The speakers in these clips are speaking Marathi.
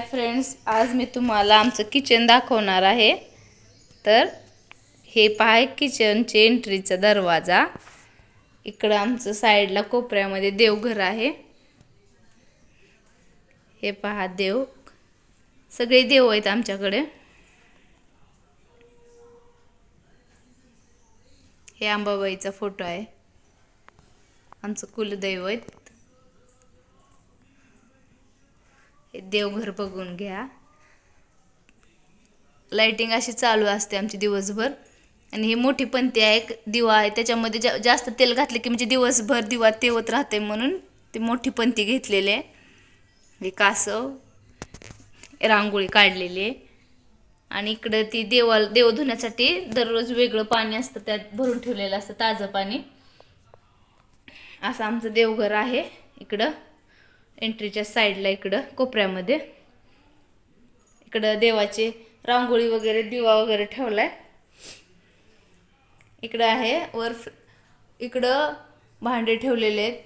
हाय फ्रेंड्स आज मी तुम्हाला आमचं किचन दाखवणार आहे. तर हे पहा किचनचे एंट्रीचा दरवाजा. इकडं आमचं साईडला कोपऱ्यामध्ये देवघर आहे. हे पहा देव. सगळे देव आहेत आमच्याकडे. हे अंबाबाईचा फोटो आहे. आमचं कुलदैवत हे देवघर बघून घ्या. लाईटिंग अशी चालू असते आमची दिवसभर. आणि ही मोठी पंती आहे एक दिवा आहे. त्याच्यामध्ये जा जास्त तेल घातले की म्हणजे दिवसभर दिवा तेवत राहते म्हणून ती मोठी पंती घेतलेली आहे. हे कासव रांगोळी काढलेली आहे. आणि इकडं ती देवाला देव धुण्यासाठी दररोज वेगळं पाणी असतं त्यात भरून ठेवलेलं असतं ताजं पाणी. असं आमचं देवघर आहे इकडं. एंट्रीच्या साईडला इकडं कोपऱ्यामध्ये. इकडं देवाचे रांगोळी वगैरे दिवा वगैरे ठेवला आहे इकडं आहे वर इकडं भांडे ठेवलेले आहेत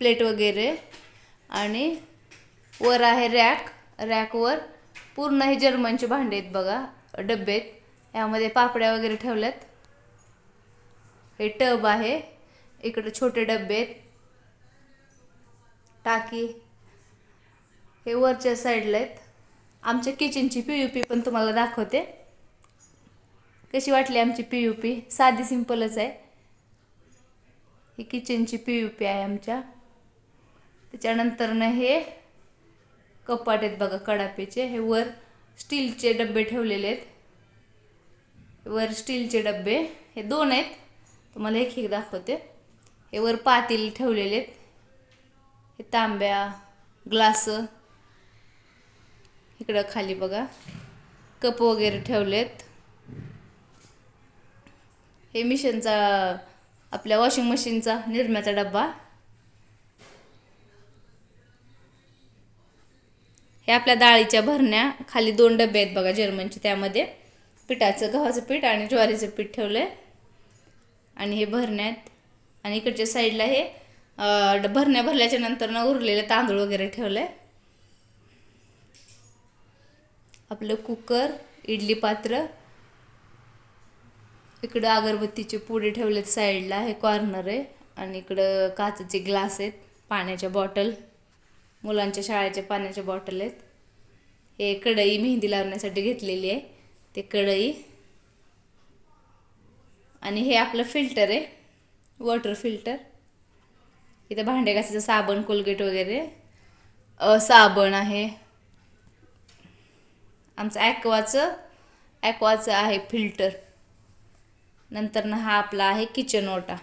प्लेट वगैरे. आणि वर आहे रॅक रॅकवर पूर्ण हे जर्मनचे भांडे आहेत बघा डबे आहेत. यामध्ये पापड्या वगैरे ठेवल्यात. हे टब आहे इकडं छोटे डबे आहेत. टाकी. हे वरच्या साईडला आहेत. आमच्या किचनची पी यू पी पण तुम्हाला दाखवते. कशी वाटली आमची पी यू पी साधी सिंपलच आहे. ही किचनची पी यू पी आहे आमच्या. त्याच्यानंतरनं हे कपाट आहेत बघा कडापेचे. हे वर स्टीलचे डबे ठेवलेले आहेत. वर स्टीलचे डबे हे दोन आहेत. तुम्हाला एक एक दाखवते. हे वर पातील ठेवलेले आहेत. तांब्या ग्लास. इकडं खाली बघा. कप वगैरे ठेवलेत. हे मिशनचा आपल्या वॉशिंग मशीनचा निरम्याचा डब्बा. हे आपल्या डाळीच्या भरण्या. खाली दोन डबे आहेत बघा जर्मनचे त्यामध्ये. पिठाचं गव्हाचं पीठ आणि ज्वारीचं पीठ ठेवलं आहे आणि हे भरण्यात. आणि इकडच्या साईडला हे भरण्या भरल्याच्या नंतर ना उरलेले तांदूळ वगैरे ठेवलं. आहे आपलं कुकर इडली पात्र इकडं अगरबत्तीचे पुढे ठेवलेत साईडला हे कॉर्नर आहे. आणि इकडं काचेचे ग्लास आहेत पाण्याच्या बॉटल मुलांच्या शाळेच्या पाण्याच्या बॉटल आहेत. हे कढई मेहंदी लावण्यासाठी घेतलेली आहे ते कढई. आणि हे आपलं फिल्टर आहे वॉटर फिल्टर. इथं भांडे घासायचं साबण कोलगेट वगैरे. साबण आहे. आमचं ॲक्वाचं ॲक्वाचं आहे फिल्टर नंतर ना हा आपला आहे किचन ओटा.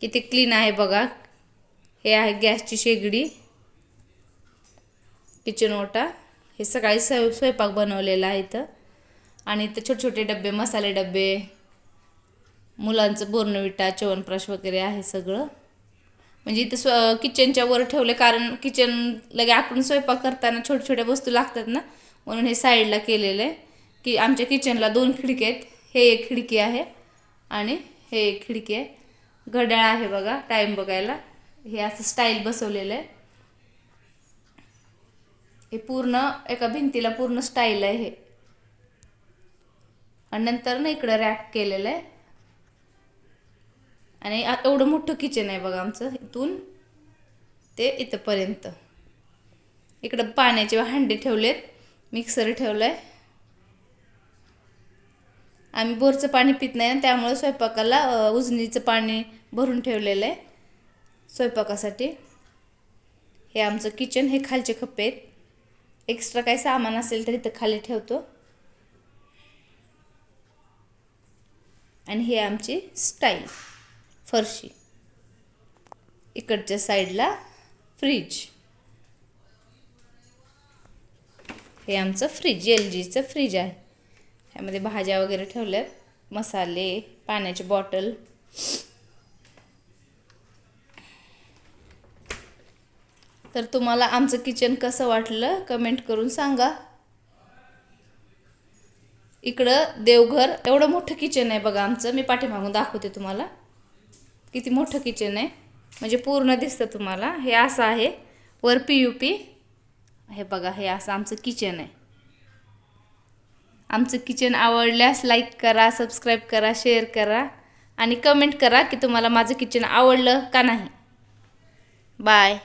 किती क्लीन आहे बघा. हे आहे गॅसची शेगडी. किचन ओटा. हे सकाळी स्वय स्वयंपाक बनवलेला आहे इथं. आणि इथं छोटे छोटे डबे मसाले डबे. मुलांचं बोर्नविटा च्यवनप्राश वगैरे आहे सगळं. म्हणजे इथं स्व किचनच्या वर ठेवले कारण किचन लगे आपण स्वयंपाक करताना छोट्या छोट्या वस्तू लागतात ना? म्हणून हे साईडला केलेलं आहे. की आमच्या किचनला दोन खिडकी आहेत. हे एक खिडकी आहे आणि हे एक खिडकी आहे. घड्याळ आहे बघा टाईम बघायला. हे असं स्टाईल बसवलेलं आहे. हे पूर्ण एका भिंतीला पूर्ण स्टाईल आहे हे. आणि नंतर ना इकडं रॅक केलेलं आहे. आणि एवढं मोठं किचन आहे बघा आमचं इथून ते इथंपर्यंत. इकडं पाण्याचे हांडे ठेवलेत मिक्सर ठेवलं आहे आम्ही बोरचं पाणी पित नाही ना त्यामुळं स्वयंपाकाला उजनीचं पाणी भरून ठेवलेलं आहे स्वयंपाकासाठी. हे आमचं किचन हे खालचे खप्पे आहेत. एक्स्ट्रा काही सामान असेल तर इथं खाली ठेवतो. आणि हे आमची स्टाईल फरशी. इकडच्या साईडला फ्रीज. हे आमचं फ्रीज एल जीचं फ्रीज आहे. ह्यामध्ये भाज्या वगैरे ठेवल्यात. मसाले पाण्याची बॉटल. तर तुम्हाला आमचं किचन कसं वाटलं कमेंट करून सांगा. इकडं देवघर एवढं मोठं किचन आहे बघा आमचं. मी पाठीमागून दाखवते तुम्हाला. किती मोठं किचन आहे. म्हणजे पूर्ण दिसतं तुम्हाला. हे असं आहे. वर पी यू पी हे बघा हे असं आमचं किचन आहे. आमचं किचन आवडल्यास लाईक करा सबस्क्राईब करा शेअर करा आणि कमेंट करा की तुम्हाला माझं किचन आवडलं का नाही. बाय